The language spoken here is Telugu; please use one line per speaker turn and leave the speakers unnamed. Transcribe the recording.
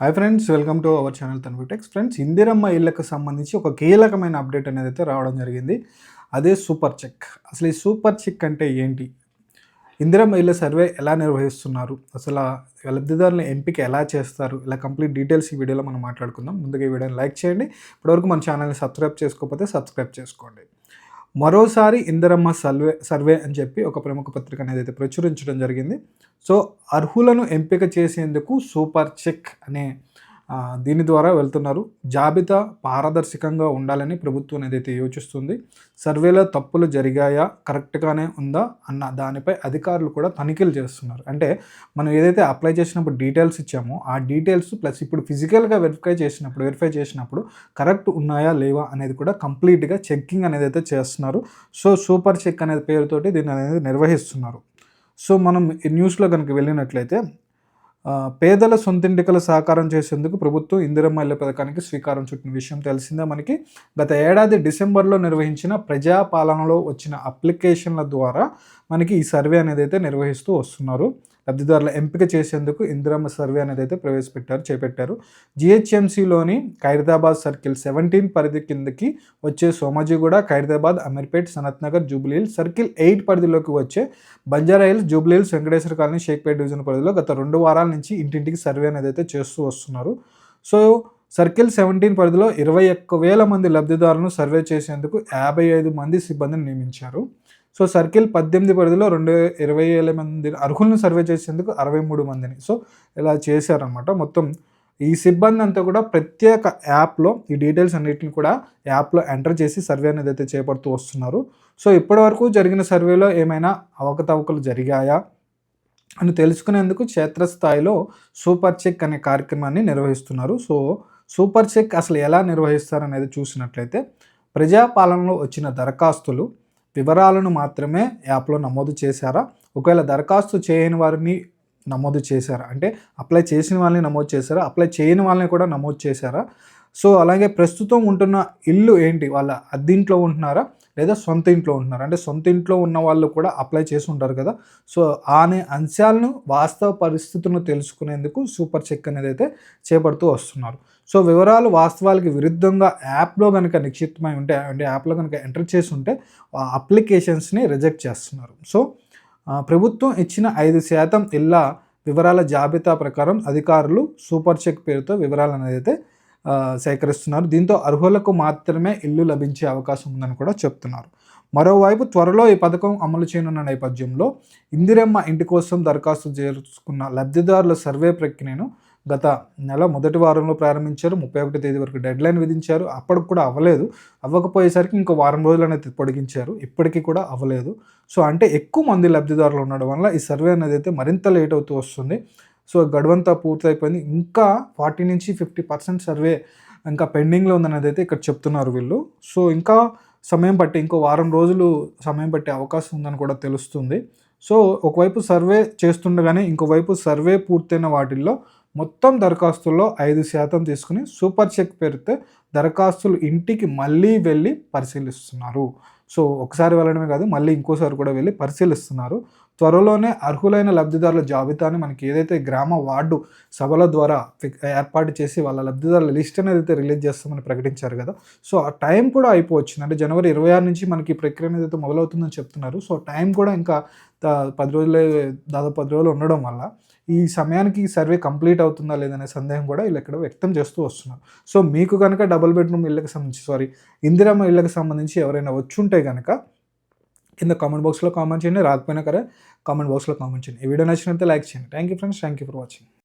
Hi friends welcome to our channel Tanvitex friends Indiramma ఇళ్ళకు సంబంధించి ఒక కీలకమైన అప్డేట్ అనేది అయితే రావడం జరిగింది. అదే సూపర్ చెక్ అసలు ఈ సూపర్ చెక్ అంటే ఏంటి? ఇందిరమ్మ ఇళ్ళ సర్వే ఎలా నిర్వహిస్తున్నారు? అసలు లబ్ధిదారుల ఎంపిక ఎలా చేస్తారు? ఇలా కంప్లీట్ డీటెయిల్స్ ఈ వీడియోలో మనం మాట్లాడుకుందాం. ముందుగా ఈ వీడియోని లైక్ చేయండి. ఇప్పటివరకు మన ఛానల్ని సబ్స్క్రైబ్ చేసుకోకపోతే సబ్స్క్రైబ్ చేసుకోండి. మరోసారి ఇందరమ్మ సర్వే సర్వే అని చెప్పి ఒక ప్రముఖ పత్రిక అనేది అయితే ప్రచురించడం జరిగింది. సో అర్హులను ఎంపిక చేసేందుకు సూపర్ చెక్ అనే దీని ద్వారా వెళ్తున్నారు. జాబితా పారదర్శకంగా ఉండాలని ప్రభుత్వం ఏదైతే యోచిస్తుంది సర్వేలో తప్పులు జరిగాయా కరెక్ట్గానే ఉందా అన్న దానిపై అధికారులు కూడా తనిఖీలు చేస్తున్నారు. అంటే మనం ఏదైతే అప్లై చేసినప్పుడు డీటెయిల్స్ ఇచ్చామో ఆ డీటెయిల్స్ ప్లస్ ఇప్పుడు ఫిజికల్గా వెరిఫై చేసినప్పుడు వెరిఫై చేసినప్పుడు కరెక్ట్ ఉన్నాయా లేవా అనేది కూడా కంప్లీట్గా చెక్కింగ్ అనేది అయితే చేస్తున్నారు. సో సూపర్ చెక్ అనే పేరుతోటి దీన్ని అనేది నిర్వహిస్తున్నారు. సో మనం ఈ న్యూస్లో కనుక వెళ్ళినట్లయితే పేదల సొంతింటికల సహకారం చేసేందుకు ప్రభుత్వం ఇందిరమ్మ ఇళ్ళ పథకానికి శ్రీకారం చుట్టిన విషయం తెలిసిందే మనకి. గత ఏడాది డిసెంబర్లో నిర్వహించిన ప్రజాపాలనలో వచ్చిన అప్లికేషన్ల ద్వారా మనకి ఈ సర్వే అనేది అయితే నిర్వహిస్తూ వస్తున్నారు. లబ్ధిదారుల ఎంపిక చేసేందుకు ఇందిరమ్మ సర్వే అనేది అయితే ప్రవేశపెట్టారు చేపట్టారు. జిహెచ్ఎంసీలోని ఖైరదాబాద్ సర్కిల్ సెవెంటీన్ పరిధి కిందకి వచ్చే సోమాజిగూడ ఖైరదాబాద్ అమీర్పేట్ సనత్ నగర్ జూబ్లీహిల్ సర్కిల్ ఎయిట్ పరిధిలోకి వచ్చే బంజారా హిల్స్ జూబ్లీహిల్స్ వెంకటేశ్వర కాలనీ షేక్పేట్ డివిజన్ పరిధిలో గత రెండు వారాల నుంచి ఇంటింటికి సర్వే అనేది అయితే చేస్తూ వస్తున్నారు. సో సర్కిల్ సెవెంటీన్ పరిధిలో ఇరవై ఒక్క వేల మంది లబ్ధిదారులను సర్వే చేసేందుకు యాభై ఐదు మంది సిబ్బందిని నియమించారు. సో సర్కిల్ పద్దెనిమిది పరిధిలో రెండు ఇరవై వేల మంది అర్హులను సర్వే చేసేందుకు అరవై మూడు మందిని. సో ఇలా చేశారనమాట మొత్తం ఈ సిబ్బంది అంతా కూడా ప్రత్యేక యాప్లో ఈ డీటెయిల్స్ అన్నిటిని కూడా యాప్లో ఎంటర్ చేసి సర్వే అనేది అయితే చేపడుతూ వస్తున్నారు. సో ఇప్పటివరకు జరిగిన సర్వేలో ఏమైనా అవకతవకలు జరిగాయా? అని తెలుసుకునేందుకు క్షేత్రస్థాయిలో సూపర్ చెక్ అనే కార్యక్రమాన్ని నిర్వహిస్తున్నారు. సో సూపర్ చెక్ అసలు ఎలా నిర్వహిస్తారు అనేది చూసినట్లయితే ప్రజాపాలనలో వచ్చిన దరఖాస్తులు వివరాలను మాత్రమే యాప్లో నమోదు చేశారా? ఒకవేళ దరఖాస్తు చేయని వారిని నమోదు చేశారా? అంటే అప్లై చేసిన వాళ్ళని నమోదు చేశారా? అప్లై చేయని వాళ్ళని కూడా నమోదు చేశారా? సో అలాగే ప్రస్తుతం ఉంటున్న ఇల్లు ఏంటి? వాళ్ళ అద్దీంట్లో ఉంటున్నారా? లేదా సొంత ఇంట్లో ఉంటున్నారు. అంటే సొంత ఇంట్లో ఉన్న వాళ్ళు కూడా అప్లై చేసి ఉంటారు కదా. సో అనే అంశాలను వాస్తవ పరిస్థితులను తెలుసుకునేందుకు సూపర్ చెక్ అనేది అయితే చేపడుతూ వస్తున్నారు. సో వివరాలు వాస్తవాలకి విరుద్ధంగా యాప్లో కనుక నిక్షిప్తమై ఉంటే అంటే యాప్లో కనుక ఎంటర్ చేసి ఉంటే ఆ అప్లికేషన్స్ని రిజెక్ట్ చేస్తున్నారు. సో ప్రభుత్వం ఇచ్చిన ఐదు శాతం ఇళ్ళ వివరాల జాబితా ప్రకారం అధికారులు సూపర్ చెక్ పేరుతో వివరాలు అనేది అయితే సేకరిస్తున్నారు. దీంతో అర్హులకు మాత్రమే ఇల్లు లభించే అవకాశం ఉందని కూడా చెప్తున్నారు. మరోవైపు త్వరలో ఈ పథకం అమలు చేయనున్న నేపథ్యంలో ఇందిరమ్మ ఇంటి కోసం దరఖాస్తు చేసుకున్న లబ్ధిదారుల సర్వే ప్రక్రియను గత నెల మొదటి వారంలో ప్రారంభించారు. ముప్పై ఒకటి తేదీ వరకు డెడ్ లైన్ విధించారు. అప్పటికి కూడా అవ్వలేదు. అవ్వకపోయేసరికి ఇంకో వారం రోజులు అనేది పొడిగించారు. ఇప్పటికీ కూడా అవ్వలేదు. సో అంటే ఎక్కువ మంది లబ్ధిదారులు ఉండడం వల్ల ఈ సర్వే అనేది అయితే మరింత లేట్ అవుతూ వస్తుంది. సో గడువంతా పూర్తయిపోయింది. ఇంకా ఫార్టీ నుంచి ఫిఫ్టీ పర్సెంట్ సర్వే ఇంకా పెండింగ్లో ఉందనేది అయితే ఇక్కడ చెప్తున్నారు వీళ్ళు. సో ఇంకా సమయం పట్టి ఇంకో వారం రోజులు సమయం పట్టే అవకాశం ఉందని కూడా తెలుస్తుంది. సో ఒకవైపు సర్వే చేస్తుండగానే ఇంకోవైపు సర్వే పూర్తయిన వాటిల్లో మొత్తం దరఖాస్తుల్లో ఐదు శాతం తీసుకుని సూపర్ చెక్ పెడితే దరఖాస్తులు ఇంటికి మళ్ళీ వెళ్ళి పరిశీలిస్తున్నారు. సో ఒకసారి వెళ్ళడమే కాదు మళ్ళీ ఇంకోసారి కూడా వెళ్ళి పరిశీలిస్తున్నారు. త్వరలోనే అర్హులైన లబ్ధిదారుల జాబితాని మనకి ఏదైతే గ్రామ వార్డు సభల ద్వారా ఏర్పాటు చేసి వాళ్ళ లబ్ధిదారుల లిస్ట్ అనేది అయితే రిలీజ్ చేస్తామని ప్రకటించారు కదా. సో ఆ టైం కూడా అయిపోవచ్చింది అంటే జనవరి ఇరవై ఆరు నుంచి మనకి ఈ ప్రక్రియ అనేది అయితే మొదలవుతుందని చెప్తున్నారు. సో టైం కూడా ఇంకా పది రోజులే దాదాపు పది రోజులు ఉండడం వల్ల ఈ సమయానికి ఈ సర్వే కంప్లీట్ అవుతుందా లేదనే సందేహం కూడా వీళ్ళు ఇక్కడ వ్యక్తం చేస్తూ వస్తున్నారు. సో మీకు కనుక డబుల్ బెడ్రూమ్ ఇళ్ళకి సంబంధించి సారీ ఇందిరమ్మ ఇళ్ళకి సంబంధించి ఎవరైనా వచ్చుంటే కనుక కింద కామెంట్ బాక్స్లో కామెంట్ చేయండి రాకపోయినా కరే కామెంట్ బాక్స్లో కామెంట్ చేయండి. ఈ వీడియో నచ్చినట్లయితే లైక్ చేయండి. Thank you friends thank you for watching